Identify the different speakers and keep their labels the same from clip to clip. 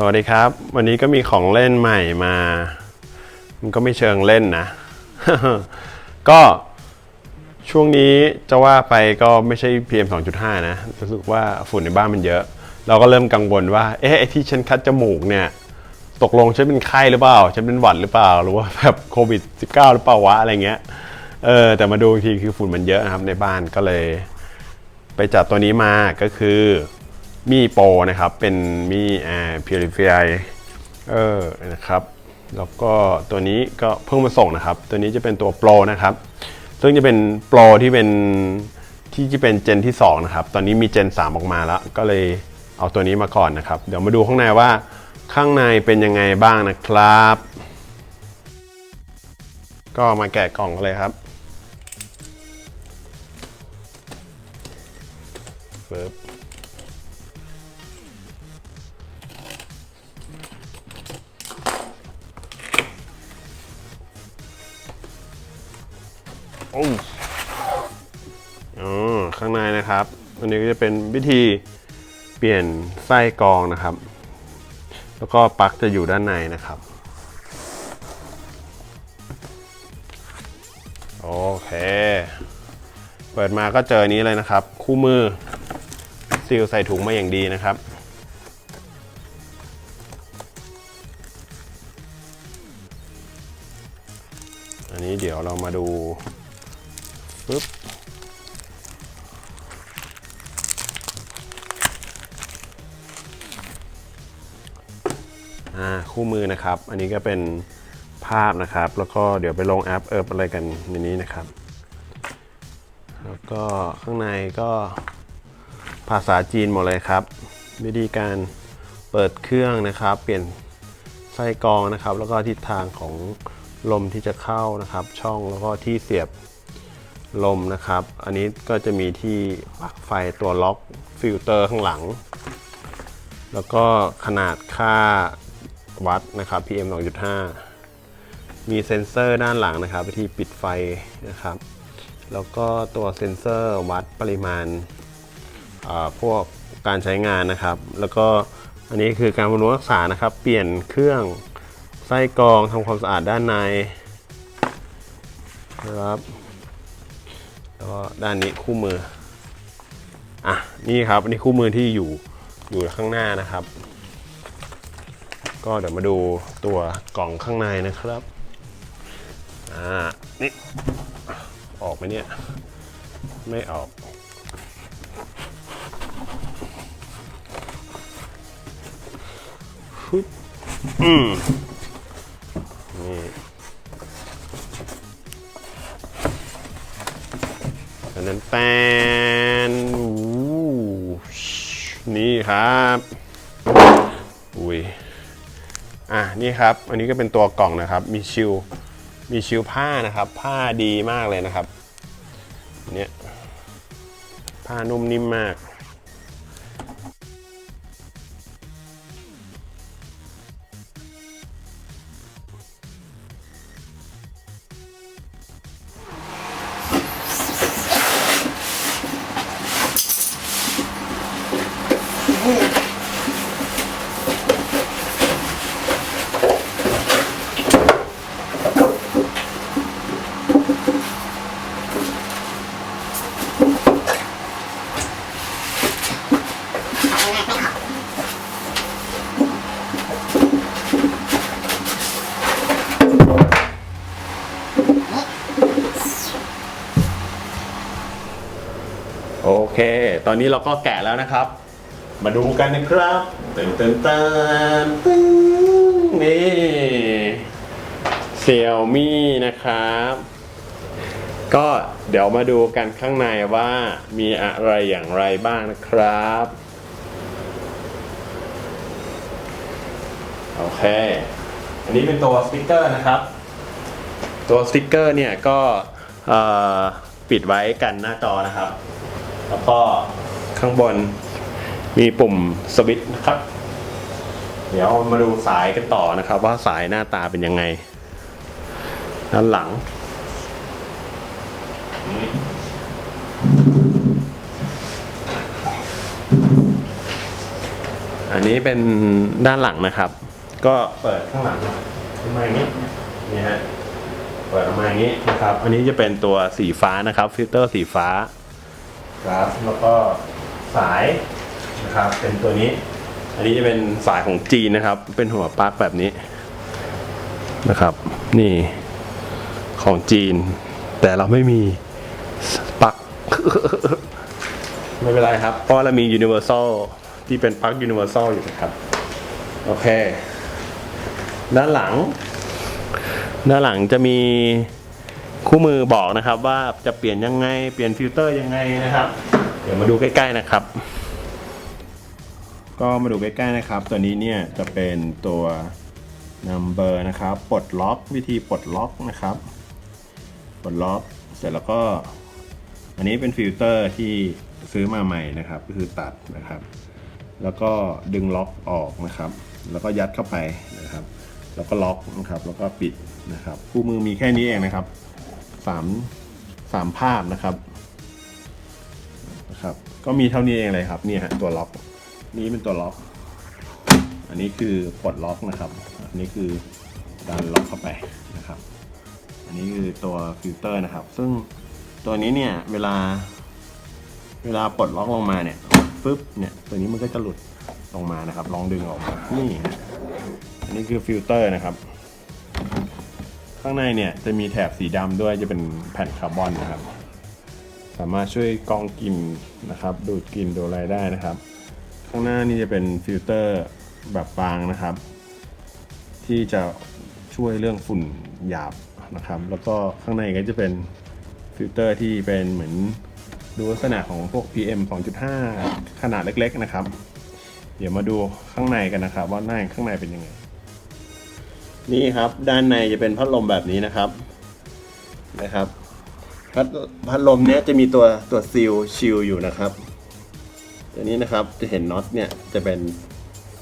Speaker 1: สวัสดีครับ วันนี้ก็มีของเล่นใหม่มา มันก็ไม่เชิงเล่นนะ ก็ช่วงนี้จะว่าไปก็ไม่ใช่ PM 2.5 นะ รู้สึกว่าฝุ่นในบ้านมันเยอะ เราก็เริ่มกังวลว่า เอ๊ะไอที่ฉันคัดจมูกเนี่ย ตกลงฉันเป็นไข้หรือเปล่า ฉันเป็นหวัดหรือเปล่า หรือว่าแบบโควิด 19 หรือเปล่าวะอะไรเงี้ย เออ แต่มาดูทีคือฝุ่นมันเยอะนะครับในบ้านก็เลย ไปจัดตัวนี้มาก็คือ มีโปรนะครับ เป็นมีแอร์พิวริฟายเออนะครับ แล้วก็ตัวนี้ก็เพิ่งมาส่งนะครับ ตัวนี้จะเป็นตัวโปรนะครับ ซึ่งจะเป็นโปรที่เป็นที่จะเป็นเจนที่ 2 นะครับ ตอนนี้มีเจน 3 ออกมาแล้ว ก็เลยเอาตัวนี้มาก่อนนะครับ เดี๋ยวมาดูข้างในว่าข้างในเป็นยังไงบ้างนะครับ ก็มาแกะกล่องกันเลยครับปึ๊บ โอ้อ๋อข้างในนะครับ อันนี้ก็จะเป็นวิธีเปลี่ยนไส้กรองนะครับ แล้วก็ปลั๊กจะอยู่ด้านในนะครับ โอเค เปิดมาก็เจอนนี้เลยนะครับ คู่มือซีลใส่ถุงมาอย่างดีนะครับอันนี้เดี๋ยวเรามาดู ปึ๊บคู่มือนะครับ อันนี้ก็เป็นภาพนะครับ แล้วก็เดี๋ยวไปลงแอปเอิบอะไรกันในนี้นะครับ แล้วก็ข้างในก็ภาษาจีนหมดเลยครับ วิธีการเปิดเครื่องนะครับ เปลี่ยนไส้กรองนะครับ แล้วก็ทิศทางของลมที่จะเข้านะครับ ช่องแล้วก็ที่เสียบ ลมนะครับ อันนี้ก็จะมีที่ปลั๊กไฟตัวล็อกฟิลเตอร์ข้างหลัง แล้วก็ขนาดค่าวัดนะครับ PM 2.5 มีเซ็นเซอร์ด้านหลังนะครับวิธีปิดไฟนะครับ แล้วก็ตัวเซ็นเซอร์วัดปริมาณาพวกการใช้งานนะครับ แล้วก็อันนี้คือการบำรุงรักษานะครับ เปลี่ยนเครื่องไส้กรองทำความสะอาดด้านในนะครับ แล้วก็ด้านนี้คู่มืออะนี่ครับนนี้คู่มือที่อยู่อยู่ข้างหน้านะครับ ก็เดี๋ยวมาดูตัวกล่องข้างในนะครับอ่านี่ออกไหมเนี่ยไม่ออกอืม แตนนี่ครับอุ้ยอะนี่ครับ อันนี้ก็เป็นตัวกล่องนะครับ มีชิวมีชิวผ้านะครับ ผ้าดีมากเลยนะครับ เนี่ยผ้านุ่มนิ่มมาก ตอนนี้เราก็แกะแล้วนะครับ มาดูกันนะครับเติมเติมเติมตึ้งนี่เซี่ยมี่นะครับ ก็เดี๋ยวมาดูกันข้างในว่ามีอะไรอย่างไรบ้างนะครับ โอเค อันนี้เป็นตัวสติกเกอร์นะครับ ตัวสติกเกอร์เนี่ยก็ปิดไว้กันหน้าจอนะครับ แล้วก็ข้างบนมีปุ่มสวิตช์นะครับ เดี๋ยวมาดูสายกันต่อนะครับ ว่าสายหน้าตาเป็นยังไง ด้านหลัง อันนี้เป็นด้านหลังนะครับ ก็เปิดข้างหลังออกมนี้นี่ฮะเปิดออกมาอย่างนี้นะครับ อันนี้จะเป็นตัวสีฟ้านะครับ ฟิลเตอร์สีฟ้า ครับแล้วก็สายนะครับเป็นตัวนี้ อันนี้จะเป็นสายของจีนนะครับ เป็นหัวปลั๊กแบบนี้นะครับ นี่ของจีน แต่เราไม่มีปลั๊กไม่เป็นไรครับ เพราะเรามี Universal ที่เป็นปลั๊ก Universal อยู่นะครับ โอเค ด้านหลัง ด้านหลังจะมี คู่มือบอกนะครับว่าจะเปลี่ยนยังไง เปลี่ยนฟิลเตอร์ยังไงนะครับ เดี๋ยวมาดูใกล้ ๆนะครับ ก็มาดูใกล้ๆนะครับ ตัวนี้เนี่ยจะเป็นตัว number นะครับปลดล็อกวิธีปลดล็อกนะครับปลดล็อกเสร็จแล้วก็ อันนี้เป็นฟิลเตอร์ที่ซื้อมาใหม่นะครับก็คือตัดนะครับ แล้วก็ดึงล็อกออกนะครับ แล้วก็ยัดเข้าไปนะครับ แล้วก็ล็อกนะครับ แล้วก็ปิดนะครับ คู่มือมีแค่นี้เองนะครับ สามภาพนะครับนะครับ ก็มีเท่านี้เองเลยครับนี่ฮะตัวล็อกนี่เป็นตัวล็อก อันนี้คือปลดล็อกนะครับ อันนี้คือดันล็อกเข้าไปนะครับ อันนี้คือตัวฟิลเตอร์นะครับ ซึ่งตัวนี้เนี่ยเวลา เวลาปลดล็อกลงมาเนี่ยปึ๊บเนี่ยตัวนี้มันก็จะหลุดลงมานะครับ ลองดึงออกมานี่อันนี้คือฟิลเตอร์นะครับ ข้างในเนี่ยจะมีแถบสีดำด้วยจะเป็นแผ่นคาร์บอนนะครับ สามารถช่วยกรองกลิ่นนะครับ ดูดกลิ่นดูอะไรได้นะครับ ข้างหน้านี่จะเป็นฟิลเตอร์แบบบางนะครับ ที่จะช่วยเรื่องฝุ่นหยาบนะครับ แล้วก็ข้างในก็จะเป็นฟิลเตอร์ที่เป็นเหมือนดูลักษณะของพวก PM 2.5 ขนาดเล็กๆนะครับ เดี๋ยวมาดูข้างในกันนะครับ ว่าหน้าข้างในเป็นยังไง นี่ครับด้านในจะเป็นพัดลมแบบนี้นะครับนะครับ พัดพัดลมเนี้ยจะมีตัวตัวซีลชิลอยู่นะครับ ตัวนี้นะครับจะเห็นน็อตเนี่ยจะเป็น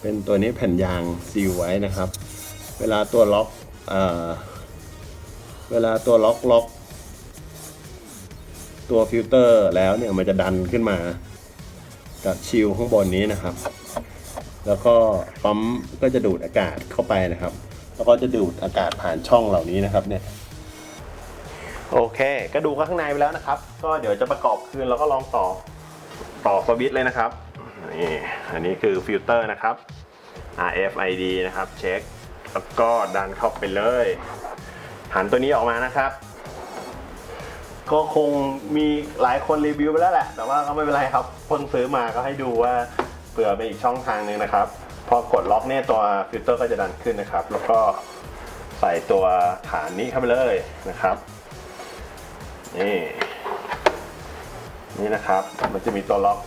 Speaker 1: เป็นตัวนี้แผ่นยางซีลไว้นะครับ เวลาตัวล็อกเอ่อเวลาตัวล็อกล็อกตัวฟิลเตอร์แล้วเนี่ยมันจะดันขึ้นมาจากชิลข้างบนนี้นะครับ แล้วก็ปั๊มก็จะดูดอากาศเข้าไปนะครับ แล้วก็จะดูดอากาศผ่านช่องเหล่านี้นะครับเนี่ยโอเค ก็ดูข้างในไปแล้วนะครับ ก็เดี๋ยวจะประกอบคืนแล้วก็ลองต่อต่อสวิตช์เลยนะครับนี่อันนี้คือฟิลเตอร์นะครับ RFID นะครับเช็คแล้วก็ดันเข้าไปเลยหันตัวนี้ออกมานะครับ ก็คงมีหลายคนรีวิวไปแล้วแหละ แต่ว่าก็ไม่เป็นไรครับเพิ่งซื้อมาก็ให้ดูว่าเผื่อเป็นอีกช่องทางหนึ่งนะครับ พอกดล็อกเนี่ยตัวฟิลเตอร์ก็จะดันขึ้นนะครับ แล้วก็ใส่ตัวฐานนี้เข้าไปเลยนะครับนี่นี่นะครับ มันจะมีตัวล็อก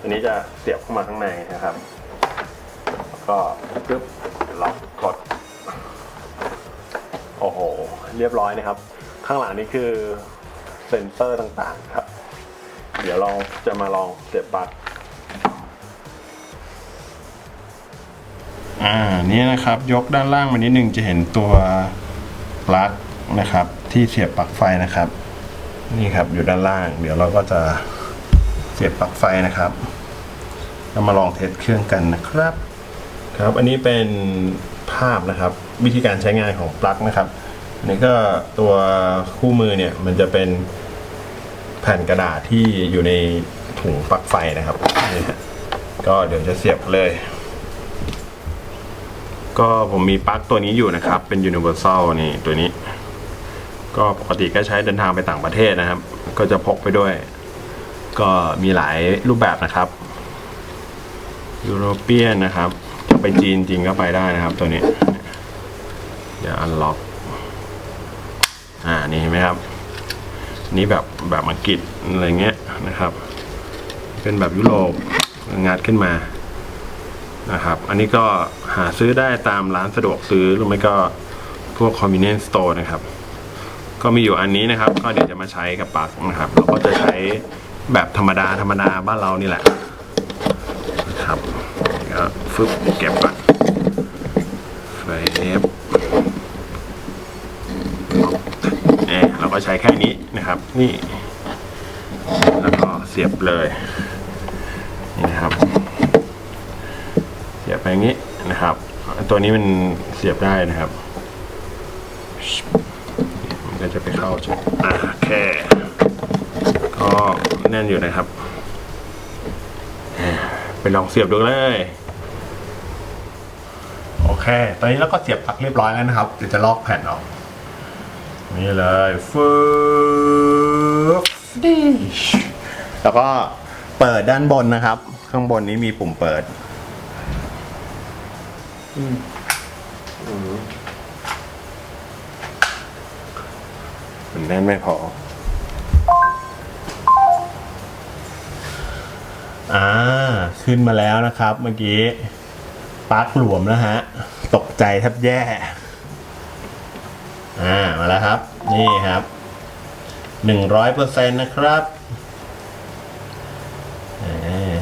Speaker 1: อันนี้จะเสียบเข้ามาข้างในนะครับ แล้วก็ปึ๊บล็อกกด โอ้โห เรียบร้อยนะครับ ข้างหลังนี่คือเซ็นเซอร์ต่างๆครับ เดี๋ยวเราจะมาลองเสียบปลั๊ก อ่านี่นะครับ ยกด้านล่างมานิดนึงจะเห็นตัวปลั๊กนะครับ ที่เสียบปลั๊กไฟนะครับ นี่ครับอยู่ด้านล่าง เดี๋ยวเราก็จะเสียบปลั๊กไฟนะครับเรามาลองเทสเครื่องกันนะครับ ครับ อันนี้เป็นภาพนะครับ วิธีการใช้งานของปลั๊กนะครับอันนี้ก็ตัวคู่มือเนี่ยมันจะเป็นแผ่นกระดาษที่อยู่ในถุงปลั๊กไฟนะครับนี่ฮะก็เดี๋ยวจะเสียบเลย ก็ผมมีปลั๊กตัวนี้อยู่นะครับ เป็น Universal นี่ตัวนี้ ก็ปกติก็ใช้เดินทางไปต่างประเทศนะครับ ก็จะพกไปด้วย ก็มีหลายรูปแบบนะครับยูโรเปียนนะครับจะไปจีนจริงก็ไปได้นะครับ ตัวนี้เดี๋ยวอันล็อกอ่านี่เห็นไหมครับ นี่แบบแบบอังกฤษอะไรเงี้ยนะครับ เป็นแบบยุโรปงัดขึ้นมา นะครับ อันนี้ก็หาซื้อได้ตามร้านสะดวกซื้อหรือไม่ก็พวก convenience store นะครับ ก็มีอยู่อันนี้นะครับ ก็เดี๋ยวจะมาใช้กับปลั๊กนะครับ เราก็จะใช้แบบธรรมดาธรรมดาบ้านเรานี่แหละนะครับก็ฟึบเก็บก่อนไฟเอฟเอะเราก็ใช้แค่นี้นะครับ นี่ แล้วก็เสียบเลย นี่นะครับ อย่างนี้นะครับ ตัวนี้มันเสียบได้นะครับ มันก็จะไปเข้าจุดอะแค่ก็แน่นอยู่นะครับ ไปลองเสียบดูเลย โอเค ตอนนี้เราก็เสียบปลั๊กเรียบร้อยแล้วนะครับ เดี๋ยวจะลอกแผ่นออก นี่เลยฟึบดิชแล้วก็เปิดด้านบนนะครับ ข้างบนนี้มีปุ่มเปิด มันแน่นไม่พอ อ่า ขึ้นมาแล้วนะครับ เมื่อกี้ปลั๊กหลวมแล้วฮะ ตกใจแทบแย่ อ่า มาแล้วครับ นี่ครับหนึ่งร้อยเปอร์เซ็นต์นะครับอ่า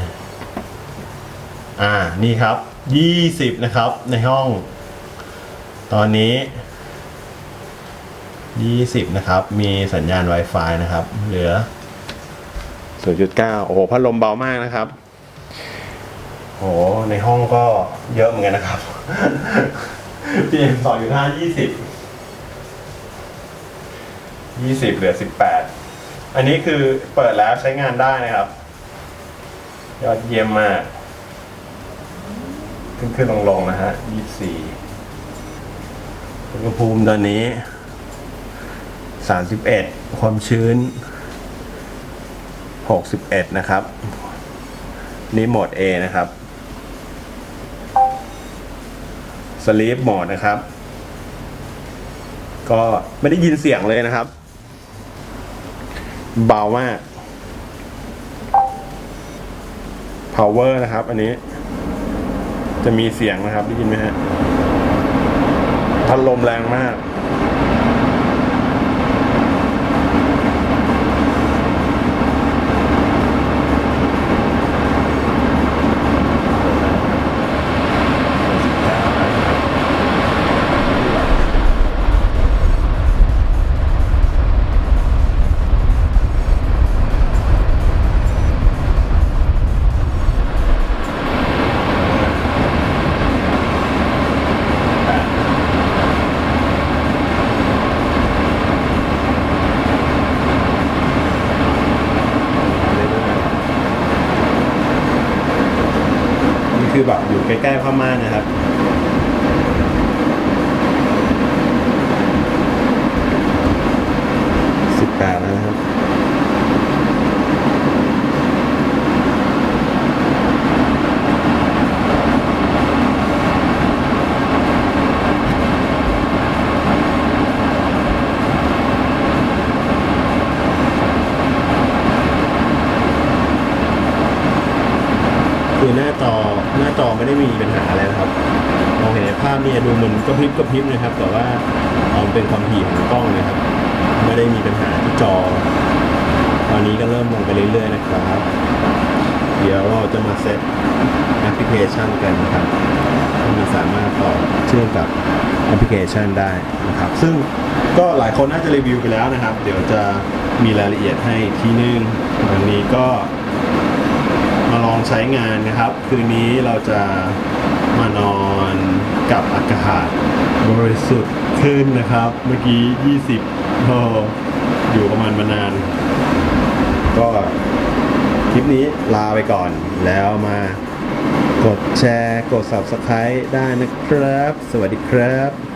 Speaker 1: อ่านี่ครับ ยี่สิบนะครับ ในห้อง ตอนนี้ยี่สิบนะครับ มีสัญญาณ Wi-Fi นะครับ เหลือ 0.9 โอ้โหพัดลมเบามากนะครับ โอ้โหในห้องก็เยอะเหมือนกันนะครับ PM 2.5 20 20เหลือ 18 อันนี้คือเปิดแล้วใช้งานได้นะครับ ยอดเยี่ยมมาก ขึ้นขึ้นลงลงๆนะฮะ24อุณหภูมิตอนนี้31ความชื้น61นะครับ นี่โหมด A นะครับสลีปโหมดนะครับ ก็ไม่ได้ยินเสียงเลยนะครับ เบามาก power นะครับ อันนี้ จะมีเสียงนะครับได้ยินไหมฮะพัดลมแรงมาก อหน้าจอหน้าจอไม่ได้มีปัญหาอะไรนะครับมองเห็นในภาพเนี่ยดูเหมือนกระพริบกระพริบนะครับ แต่ว่าเอาเป็นความถี่ของกล้องนะครับ ไม่ได้มีปัญหาที่จอ ตอนนี้ก็เริ่มลงไปเรื่อยๆนะครับ เดี๋ยวเราจะมาเซตแอปพลิเคชันกันนะครับที่มันสามารถต่อเชื่อมกับแอปพลิเคชันได้นะครับ ซึ่งก็หลายคนน่าจะรีวิวไปแล้วนะครับ เดี๋ยวจะมีรายละเอียดให้อีกทีนึงวันนี้ก็ องใช้งานนะครับ คืนนี้เราจะมานอนกับอากาศบริสุทธิ์ขึ้นนะครับ เมื่อกี้ 20โออยู่ประมาณมานาน ก็คลิปนี้ลาไปก่อน แล้วมากดแชร์ กด Subscribe ได้นะครับ สวัสดีครับ